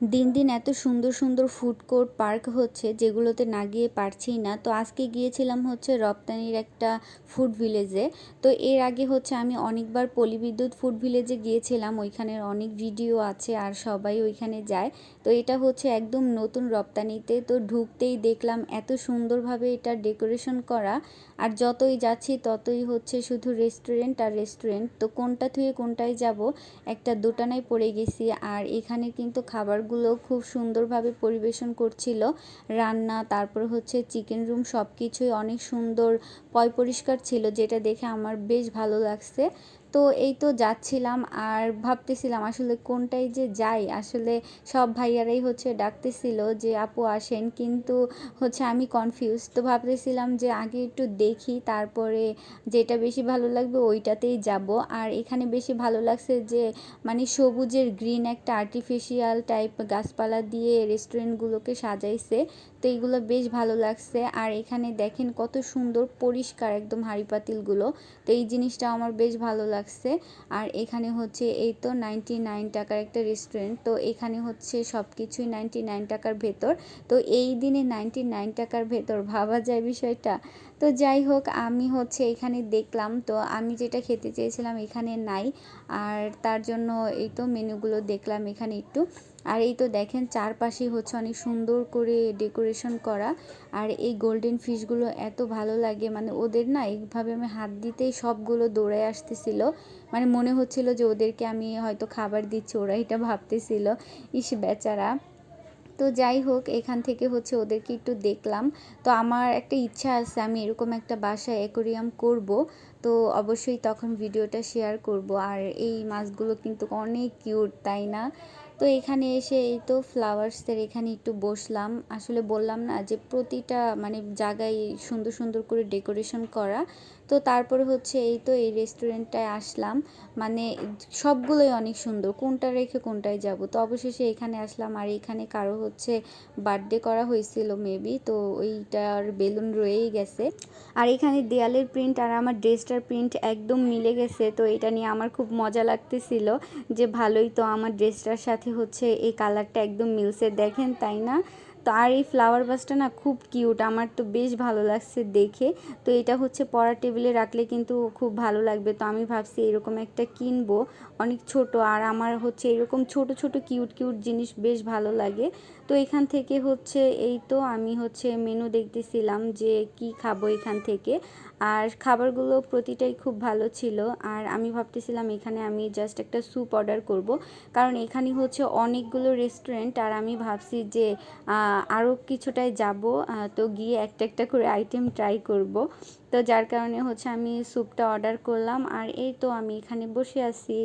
দিন দিন এত সুন্দর সুন্দর ফুড কোর্ট পার্ক হচ্ছে যেগুলোতে না গিয়ে পারছিই না। তো আজকে গিয়েছিলাম হচ্ছে রপ্তানির একটা ফুড ভিলেজে তো এর আগে হচ্ছে আমি অনেকবার পলিবিদ্যুৎ ফুড ভিলেজে গিয়েছিলাম ওইখানের অনেক ভিডিও আছে আর সবাই ওইখানে যায়। তো এটা হচ্ছে একদম নতুন রপ্তানিতে। তো ঢুকতেই দেখলাম এত সুন্দরভাবে এটা ডেকোরেশন করা। আর যতই যাচ্ছি ততই হচ্ছে শুধু রেস্টুরেন্ট আর রেস্টুরেন্ট তো কোনটা থুয়ে কোনটায় যাব, একটা দোটানায় পড়ে গেছি। আর এখানে কিন্তু খাবারগুলো খুব সুন্দরভাবে পরিবেশন করছিল। রান্না, তারপর হচ্ছে চিকেন রুম সব কিছুই অনেক সুন্দর পয় পরিষ্কার ছিল, যেটা দেখে আমার বেশ ভালো লাগছে। তো এই তো যাচ্ছিলাম আর ভাবতেছিলাম আসলে কোনটাই যে যাই। আসলে সব ভাইয়ারাই হচ্ছে ডাকতেছিল যে, আপু আসেন। কিন্তু হচ্ছে আমি কনফিউজ তো ভাবতেছিলাম যে, আগে একটু দেখি, তারপরে যেটা বেশি ভালো লাগবে ওইটাতেই যাব। আর এখানে বেশি ভালো লাগছে যে মানে সবুজের গ্রিন একটা আর্টিফিশিয়াল টাইপ গাছপালা দিয়ে রেস্টুরেন্টগুলোকে সাজাইছে। তো এইগুলো বেশ ভালো লাগছে। আর এখানে দেখেন কত সুন্দর পরিষ্কার একদম হাঁড়ি পাতিলগুলো তো এই জিনিসটা আমার বেশ ভালো লাগছে। আর এখানে হচ্ছে এই তো নাইনটি নাইন টাকার একটা রেস্টুরেন্ট তো এখানে হচ্ছে সব কিছুই নাইনটি নাইন টাকার ভেতর। তো এই দিনে নাইনটি নাইন টাকার ভেতর ভাবা যায় বিষয়টা? তো যাই হোক, আমি হচ্ছে এখানে দেখলাম, তো আমি যেটা খেতে চেয়েছিলাম এখানে নাই। আর তার জন্য এই তো মেনুগুলো দেখলাম এখানে একটু। আর এই তো দেখেন, চারপাশে হচ্ছে অনেক সুন্দর করে ডেকোরেশন করা। আর এই গোল্ডেন ফিশগুলো এত ভালো লাগে মানে ওদের না এইভাবে আমি হাত দিতেই সবগুলো দৌড়ে আসতেছিল। মানে মনে হচ্ছিল যে ওদেরকে আমি হয়তো খাবার দিচ্ছি, ওরা এটা ভাবতেছিল। ইস, বেচারা। তো যাই হোক, এখান থেকে হচ্ছে ওদেরকে একটু দেখলাম। তো আমার একটা ইচ্ছা আছে, আমি এরকম একটা বাসায় অ্যাকোরিয়াম করব। তো অবশ্যই তখন ভিডিওটা শেয়ার করব। আর এই মাছগুলো কিন্তু অনেক কিউট তাই না? তো এখানে এসে এই তো ফ্লাওয়ার্সের এখানে একটু বসলাম। আসলে বললাম না যে প্রতিটা মানে জায়গায় সুন্দর সুন্দর করে ডেকোরেশন করা। তো তারপরে হচ্ছে এই তো এই রেস্টুরেন্টটায় আসলাম। মানে সবগুলোই অনেক সুন্দর, কোনটা রেখে কোনটায় যাব? তো অবশেষে এখানে আসলাম আর এখানে কারও হচ্ছে বার্থডে করা হয়েছিল মেবি তো ওইটার বেলুন রয়েই গেছে। আর এখানে দেয়ালের প্রিন্ট আর আমার ড্রেসটার প্রিন্ট একদম মিলে গেছে। তো এটা নিয়ে আমার খুব মজা লাগতেছিল যে ভালোই তো আমার ড্রেসটার সাথে হচ্ছে এই কালারটা একদম মিলছে, দেখেন তাই না? তো আর এই ফ্লাওয়ার বাসটা না খুব কিউট আমার তো বেশ ভালো লাগছে দেখে। তো এটা হচ্ছে পড়ার টেবিলে রাখলে কিন্তু খুব ভালো লাগবে। তো আমি ভাবছি এরকম একটা কিনবো, অনেক ছোট। আর আমার হচ্ছে এরকম ছোট ছোট কিউট কিউট জিনিস বেশ ভালো লাগে। তো এখান থেকে হচ্ছে এই তো আমি হচ্ছে মেনু দেখতেছিলাম যে কি খাব এখান থেকে। আর খাবারগুলো প্রতিটাই খুব ভালো ছিল। আর আমি ভাবতেছিলাম এখানে আমি জাস্ট একটা স্যুপ অর্ডার করব। কারণ এখানে হচ্ছে অনেকগুলো রেস্টুরেন্ট আর আমি ভাবছি যে আরও কিছুটায় যাব তো গিয়ে একটা একটা করে আইটেম ট্রাই করব। তো যার কারণে হচ্ছে আমি স্যুপটা অর্ডার করলাম। আর এই তো আমি এখানে বসে আছি।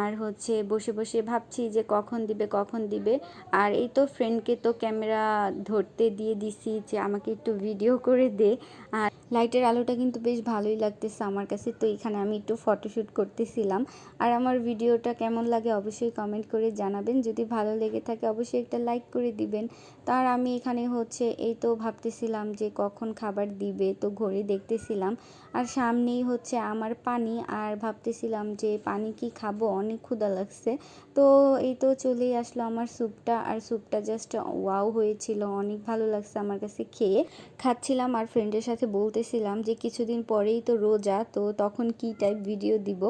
আর হচ্ছে বসে বসে ভাবছি যে কখন দিবে কখন দিবে। আর এই তো ফ্রেন্ডকে তো ক্যামেরা ধরতে দিয়ে দিছি যে আমাকে একটু ভিডিও করে দে। আর লাইটের আলোটা কিন্তু বেশ ভালোই লাগতেছে আমার কাছে, তো এখানে আমি একটু ফটোশ্যুট করতেছিলাম। আর আমার ভিডিওটা কেমন লাগে অবশ্যই কমেন্ট করে জানাবেন। যদি ভালো লেগে থাকে অবশ্যই একটা লাইক করে দিবেন। তার আমি এখানে হচ্ছে এই তো ভাবতেছিলাম যে কখন খাবার দিবে, তো ঘড়ি দেখতেছিলাম। আর সামনেই হচ্ছে আমার পানি, আর ভাবতেছিলাম যে পানি কি খাব? অনেক ক্ষুদা লাগছে। তো এই তো চলেই আসলো আমার স্যুপটা। আর স্যুপটা জাস্ট ওয়াও হয়েছিল। অনেক ভালো লাগছে আমার কাছে খেয়ে। খাচ্ছিলাম আর ফ্রেন্ডের সাথে বলতেছিলাম যে কিছুদিন পরেই তো রোজা, তো তখন কি টাইপ ভিডিও দিব?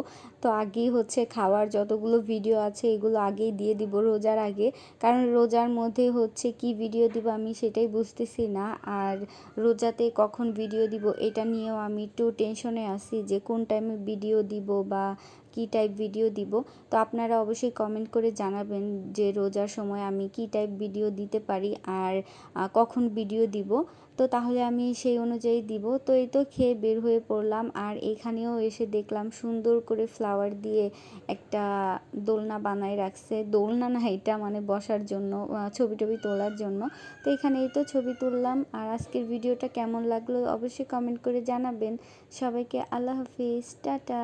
তো আগেই হচ্ছে খাওয়ার যতগুলো ভিডিও আছে এগুলো আগেই দিয়ে দিব রোজার আগে। কারণ রোজার মধ্যে হচ্ছে কি ভিডিও দিব আমি সেটাই বুঝতেছি না। আর রোজাতে কখন ভিডিও দিব এটা নিয়েও আমি একটু টেনশনে আছি যে কোন টাইমে ভিডিও দিব বা কি টাইপ ভিডিও দিব, তো আপনারা অবশ্যই কমেন্ট করে জানাবেন যে রোজার সময় আমি কি টাইপ ভিডিও দিতে পারি আর কখন ভিডিও দিব। তো তাহলে আমি সেই অনুযায়ী দিব। তো এই তো খেয়ে বের হয়ে পড়লাম আর এখানেও এসে দেখলাম সুন্দর করে ফ্লাওয়ার দিয়ে একটা দোলনা বানায় রাখছে। দোলনা না, এটা মানে বসার জন্য ছবি টবি তোলার জন্য। তো এখানে এই তো ছবি তুললাম আর আজকের ভিডিওটা কেমন লাগল অবশ্যই কমেন্ট করে জানাবেন। সবাইকে আল্লাহ হাফিজ, টাটা।